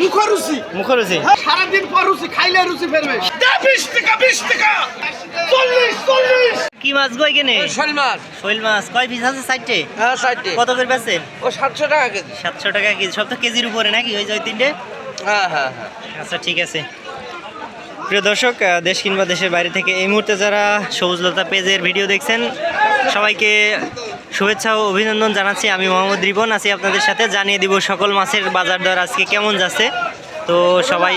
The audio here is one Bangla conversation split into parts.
মুখরুচি। মুখরুচি। হ্যাঁ, সারাদিন পর রুচি খাইলে রুচি ফেরবে। বিশ টাকা বিশ টাকা। চল্লিশ চল্লিশ। কি মাছ গো এখানে? শোল মাছ। শৈল মাছ। কয় পিস আছে? সাইডে হ্যাঁ সাইডে কত করে বেচেন ও সাতশো টাকা কেজি। সাতশো টাকা কেজি। সব তো কেজির উপরে নাকি? ওই যে তিনটে? হ্যাঁ হ্যাঁ হ্যাঁ। আচ্ছা ঠিক আছে। প্রিয় দর্শক দেশ কিংবা দেশের বাইরে থেকে এই মুহূর্তে যারা সবুজলতা পেজের ভিডিও দেখছেন সবাইকে শুভেচ্ছা ও অভিনন্দন জানাচ্ছি আমি মোহাম্মদ রিবন আছি আপনাদের সাথে। জানিয়ে দিব সকল মাছের বাজার দর আজকে কেমন যাচ্ছে। তো সবাই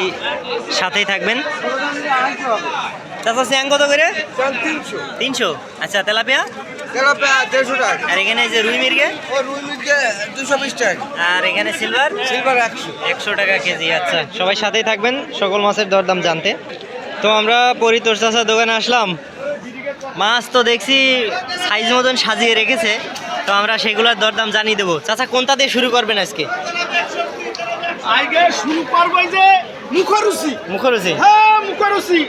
সাথেই থাকবেন। স্যাং কত করে? তিনশো। আচ্ছা তেলাপিয়া? আর এখানে যে রুই মির্গে? রুই মির্গে দুশো বিশ টাকা। আর এখানে সিলভার? সিলভার একশো। একশো টাকা কেজি আচ্ছা। সবাই সাথেই থাকবেন সকল মাছের দরদাম জানতে। তো আমরা পরিতোষ চাষার দোকানে আসলাম। মাছ তো দেখছি সাইজ মতন সাজিয়ে রেখেছে তো আমরা সেগুলোর দরদাম জানিয়ে দেবো। চাচা কোনটা দিয়ে শুরু করবেন আজকে? আগে শুরু করব যে মুখরুচি। মুখরুচি? হ্যাঁ মুখরুচি।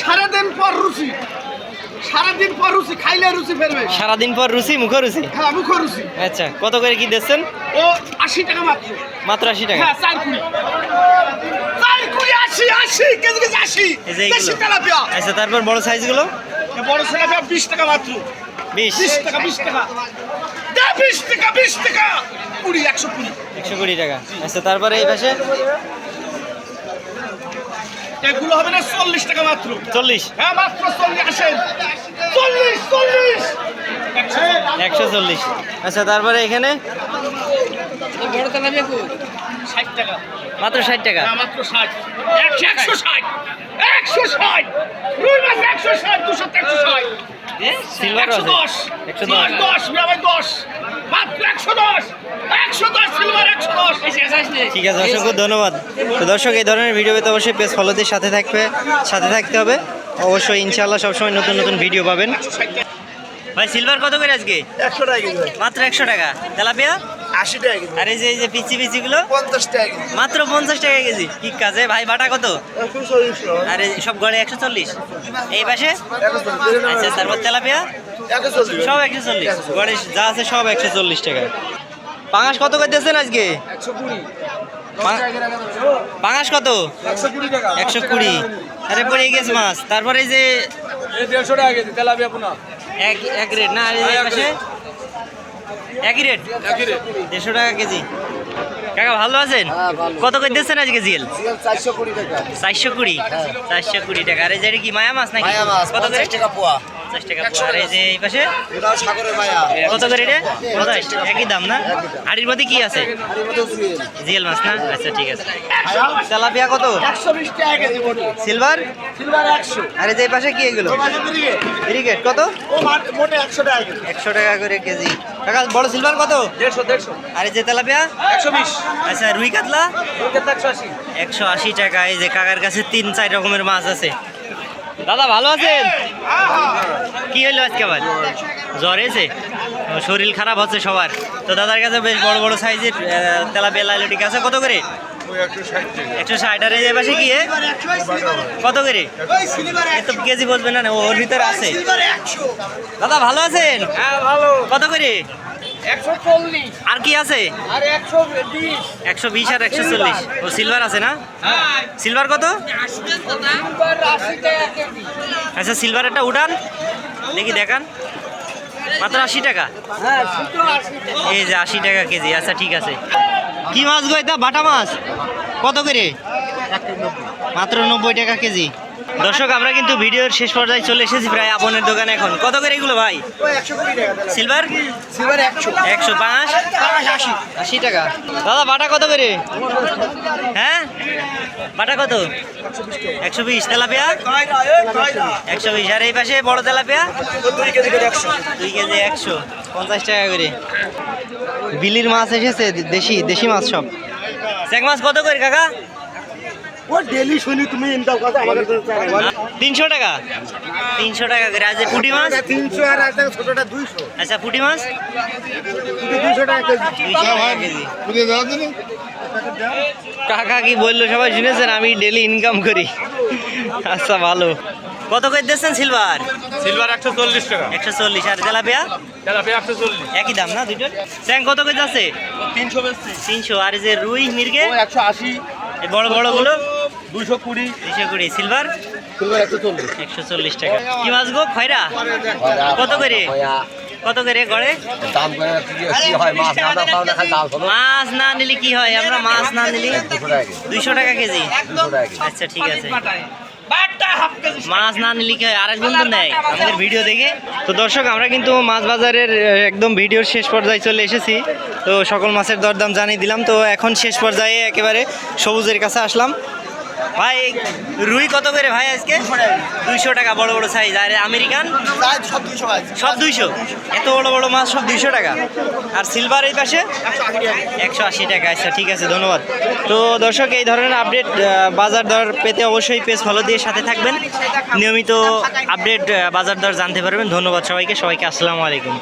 সারাদিন পর রুচি। সারাদিন পর রুচি খাইলে রুচি ফেরবে সারাদিন পর রুচি মুখরুচি? হ্যাঁ মুখরুচি। আচ্ছা কত করে কি দিচ্ছেন? ও আশি টাকা মাত্র। মাত্র আশি টাকা। হ্যাঁ চার কুড়ি। আশি কেজি কেজি আশি। এই দেশি তেলাপিয়া। আচ্ছা তারপর বড় সাইজগুলো? এ বড় তেলাপিয়া বিশ টাকা মাত্র। বিশ। টাকা বিশ টাকা। বিশ টাকা বিশ টাকা। কুড়ি একশো কুড়ি। একশো কুড়ি টাকা। আচ্ছা তারপরে এই পাশে? এগুলো হবে না চল্লিশ টাকা মাত্র। চল্লিশ। হ্যাঁ মাত্র চল্লিশ আসেন। চল্লিশ চল্লিশ। একশো চল্লিশ। আচ্ছা তারপরে এখানে? বড় তেলাপিয়া কো ষাট টাকা। মাত্র ষাট টাকা? না মাত্র ষাট। একশো একশো ষাট। একশো ষাট। রুই মাছ একশো ষাট দুশো একশো ষাট। সিলভার একশো আছে। দশ। একশো দশ। দশ দশ মিরাবাই দশ। মাত্র একশো দশ। একশো দশ সিলভার একশো দশ। ঠিক আছে অসংখ্য ধন্যবাদ। তো দর্শক এই ধরনের ভিডিও পেতে অবশ্যই পেজ ফলোদের সাথে থাকবে সাথে থাকতে হবে। অবশ্যই ইনশাআল্লাহ সবসময় নতুন নতুন ভিডিও পাবেন। ভাই সিলভার কত করে আজকে? একশো টাকা মাত্র একশো টাকা। তেলাপিয়া? আশি টাকা কেজি। আর এই যে এই যে পিচি পিচিগুলো পঞ্চাশ টাকা কেজি। মাত্র পঞ্চাশ টাকা কেজি। কি কাজে? ভাই বাটা কত? আর এই সব গড়ে একশো চল্লিশ। এই পাশে? আচ্ছা তারপর তেলাপিয়া? সব একশো চল্লিশ। গড়ে যা আছে সব একশো চল্লিশ টাকা। পাঙাশ কত করে দিয়েছেন আজকে? একশো কুড়ি। পাঙাশ কত? একশো কুড়ি আরে পড়ে গেছে মাছ। তারপরে এই যে দেড়শো টাকা কেজি তেলাপিয়া পোনা। এক এক রেট না? আর এই পাশে? একই রেট দেড়শো টাকা কেজি। কাকা ভালো আছেন? হ্যাঁ, কত করে দিচ্ছেন আজকে জিএল? চারশো কুড়ি টাকা। চারশো কুড়ি? চারশো কুড়ি টাকা। আর এই যে কি মায়া মাছ নাকি? কত টাকা পোয়া। পঞ্চাশ টাকা আর এই যে এই পাশে? কত করে এটা? পঞ্চাশ একই দাম না? হাড়ির মধ্যে কি আছে? জিএল মাছ না? আচ্ছা ঠিক আছে। তেলাপিয়া কত? সিলভার? সিলভার একশো। আর এই যে এই পাশে কি এগুলো? ব্রিগেড। কত? ও মাঠ- মোটে একশো টাকা একশো টাকা করে কেজি। কাকা বড় সিলভার কত? দেড়শো দেড়শো। আর এই যে তেলাপিয়া? একশো বিশ। আচ্ছা রুই কাতলা একশো আশি। একশো আশি টাকা। এই যে কাকার কাছে তিন চার রকমের মাছ আছে। দাদা ভালো আছেন? কি হইল আজকে আবার? জ্বর এসে শরীর খারাপ হচ্ছে সবার। তো দাদার কাছে বেশ বড় বড় সাইজের তেলাপিয়া লাইলটি আছে। কত করে? একশো ষাট আর এই পাশে কি কত করে? এ তো কেজি বলবে না ওর ভিতরে আছে। দাদা ভালো আছেন? হ্যাঁ কত করে? আর কি আছে? একশো বিশ। আর একশো চল্লিশ। ও সিলভার আছে না? সিলভার কত? টাকা কেজি। আচ্ছা সিলভার একটা উঠান দেখি দেখান। মাত্র আশি টাকা? হ্যাঁ আশি টাকা। এই যে আশি টাকা কেজি আচ্ছা ঠিক আছে। কি মাছ গো এটা? বাটা মাছ? কত করে? মাত্র নব্বই টাকা কেজি। দর্শক, আমরা কিন্তু ভিডিওর শেষ পর্যায়ে চলে এসেছি প্রায় আপনের দোকানে এখন। কত করে এগুলো ভাই? সিলভার সিলভার একশো পাঁচ? আশি টাকা। দাদা, বাটা কত করে? হ্যাঁ? বাটা কত? একশো বিশ। তেলাপিয়া? একশো বিশ। আর এই পাশে বড় তেলাপিয়া? একশো দুই কেজি একশো। পঞ্চাশ টাকা করে। বিলির মাছ এসেছে দেশি দেশি মাছ সব। চেক মাছ কত করে, কাকা? ও ডেলি শুনি তুমি ইনকাম কথা আমাদের তিনশো টাকা? তিনশো টাকা করে। আজ এই পুঁটি মাছ? তিনশো আর একটা ছোটটা দুইশো। আচ্ছা পুঁটি মাছ? দুইশো টাকা কেজি। কাকা কি বলল সবাই শুনেছেন আমি ডেলি ইনকাম করি। আচ্ছা ভালো। কত করে দিচ্ছেন সিলভার সিলভার একশো চল্লিশ টাকা। একশো চল্লিশ। আর তেলাপিয়া? তেলাপিয়া একশো চল্লিশ। একই দাম না দুটোর স্যাং কত করে যাচ্ছে? তিনশো তিনশো। আর এই যে রুই মির্গে একশো আশি। বড় বড় বড়গুলো? দুইশো কুড়ি। দুইশো কুড়ি সিলভার একশো চল্লিশ। একশো চল্লিশ টাকা। কি মাছ গো? খয়রা? কত করে? কত করে গড়ে? দাম করে কি কি হয়? মাছ না নিলে কি হয়? আমরা মাছ না নিলে দুশো টাকা কেজি। দুইশো টাকা কেজি। দুশো আচ্ছা ঠিক আছে। বাটটা হাফ কেজি মাছ না নিলে কি হয়? আরেকজন তো নেয়। আমাদের ভিডিও দেখে। তো দর্শক আমরা কিন্তু মাছ বাজারের একদম ভিডিওর শেষ পর্যায়ে চলে এসেছি। তো সকল মাছের দরদাম জানিয়ে দিলাম। তো এখন শেষ পর্যায়ে একেবারে সবুজের কাছে আসলাম। ভাই রুই কত করে ভাই আজকে? দুইশো টাকা বড় বড় সাইজ আর আমেরিকান? সব দুইশো এত বড় বড় মাছ সব দুইশো টাকা? আর সিলভার এই পাশে? একশো আশি টাকা। আচ্ছা ঠিক আছে ধন্যবাদ। তো দর্শক এই ধরনের আপডেট বাজার দর পেতে অবশ্যই পেজ ফলো দিয়ে সাথে থাকবেন। নিয়মিত আপডেট বাজার দর জানতে পারবেন। ধন্যবাদ সবাইকে। সবাইকে আসসালামু আলাইকুম।